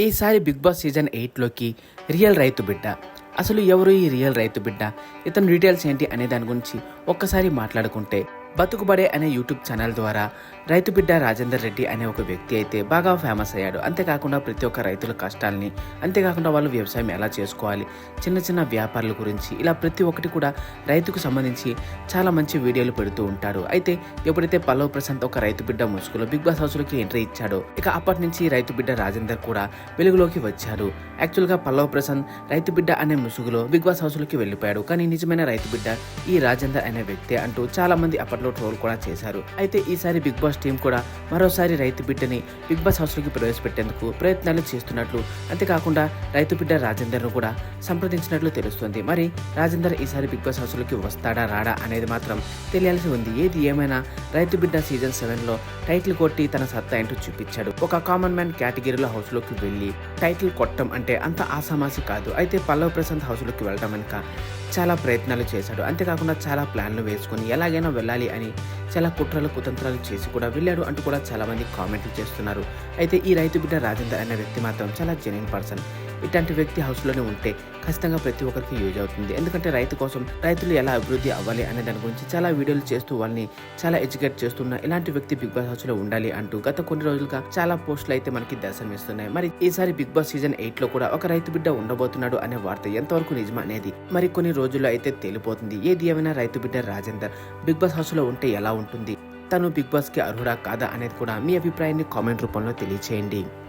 ఈసారి big Boss season ఎయిట్లోకి real రైతు బిడ్డ. అసలు ఎవరు ఈ రియల్ రైతు బిడ్డ? ఇతని డీటెయిల్స్ ఏంటి అనే దాని గురించి ఒక్కసారి మాట్లాడుకుంటే బతుకుబడే అనే యూట్యూబ్ ఛానల్ ద్వారా రైతు బిడ్డ రాజేందర్ రెడ్డి అనే ఒక వ్యక్తి అయితే బాగా ఫేమస్ అయ్యాడు. అంతేకాకుండా ప్రతి ఒక్క రైతుల కష్టాలని అంతేకాకుండా వాళ్ళు వ్యవసాయం ఎలా చేసుకోవాలి చిన్న చిన్న వ్యాపారాల గురించి ఇలా ప్రతి ఒక్కటి కూడా రైతుకు సంబంధించి చాలా మంచి వీడియోలు పెడుతూ ఉంటాడు అయితే ఎప్పుడైతే పల్లవ్ ప్రశాంత్ ఒక రైతు బిడ్డ ముసుగులో బిగ్ బాస్ హౌస్లోకి ఎంట్రీ ఇచ్చాడో ఇక అప్పటి నుంచి రైతు బిడ్డ రాజేందర్ కూడా వెలుగులోకి వచ్చాడు యాక్చువల్గా పల్లవ్ ప్రశాంత్ రైతు బిడ్డ అనే ముసుగులో బిగ్ బాస్ హౌస్లోకి వెళ్ళిపోయాడు. కానీ నిజమైన రైతు బిడ్డ ఈ రాజేందర్ అనే వ్యక్తి అంటూ చాలా మంది లో ట్రోల్ కూడా చేశారు. అయితే ఈసారి బిగ్ బాస్ టీం కూడా మరోసారి రైతు బిడ్డని బిగ్ బాస్ హౌస్లోకి ప్రవేశపెట్టేందుకు ప్రయత్నాలు చేస్తున్నట్లు అంతేకాకుండా రైతు బిడ్డ రాజేందర్ను కూడా సంప్రదించినట్లు తెలుస్తుంది. మరి రాజేందర్ ఈసారి బిగ్ బాస్ హౌస్లోకి వస్తాడా రాడా అనేది మాత్రం తెలియాల్సి ఉంది. ఏది ఏమైనా రైతు బిడ్డ సీజన్ సెవెన్లో టైటిల్ కొట్టి తన సత్తా ఏంటో చూపించాడు. ఒక కామన్ మ్యాన్ కేటగిరీలో హౌస్లోకి వెళ్ళి టైటిల్ కొట్టడం అంటే అంత ఆసామాసి కాదు. అయితే పల్లవ్ ప్రశాంత్ హౌస్లోకి వెళ్ళడం వెనుక చాలా ప్రయత్నాలు చేశాడు. అంతేకాకుండా చాలా ప్లాన్లు వేసుకొని ఎలాగైనా వెళ్ళాలి అని చాలా కుట్రలు కుతంత్రాలు చేసి కూడా వెళ్ళాడు అంటూ కూడా చాలా మంది కామెంట్లు చేస్తున్నారు. అయితే ఈ రైతు బిడ్డ రాజేందర్ అనే వ్యక్తి మాత్రం చాలా జెన్యున్ పర్సన్ ఇట్లాంటి వ్యక్తి హౌస్లోనే ఉంటే ఖచ్చితంగా ప్రతి ఒక్కరికి యూజ్ అవుతుంది. ఎందుకంటే రైతు కోసం రైతులు ఎలా అభివృద్ధి అవ్వాలి అనే దాని గురించి చాలా వీడియోలు చేస్తూ వాళ్ళని చాలా ఎడ్యుకేట్ చేస్తున్న ఇలాంటి వ్యక్తి బిగ్ బాస్ హౌస్లో ఉండాలి అంటూ గత కొన్ని రోజులుగా చాలా పోస్టులు అయితే మనకి దర్శనమిస్తున్నాయి. మరి ఈసారి బిగ్ బాస్ సీజన్ ఎయిట్లో కూడా ఒక రైతు బిడ్డ ఉండబోతున్నాడు అనే వార్త ఎంతవరకు నిజం అనేది మరి కొన్ని రోజుల్లో అయితే తేలిపోతుంది. ఏది ఏమైనా రైతు బిడ్డ రాజేందర్ బిగ్ బాస్ హౌస్లో ఉంటే ఎలా ఉంటుంది? తను బిగ్ బాస్కి అర్హుడా కాదా అనేది కూడా మీ అభిప్రాయాన్ని కామెంట్ రూపంలో తెలియచేయండి.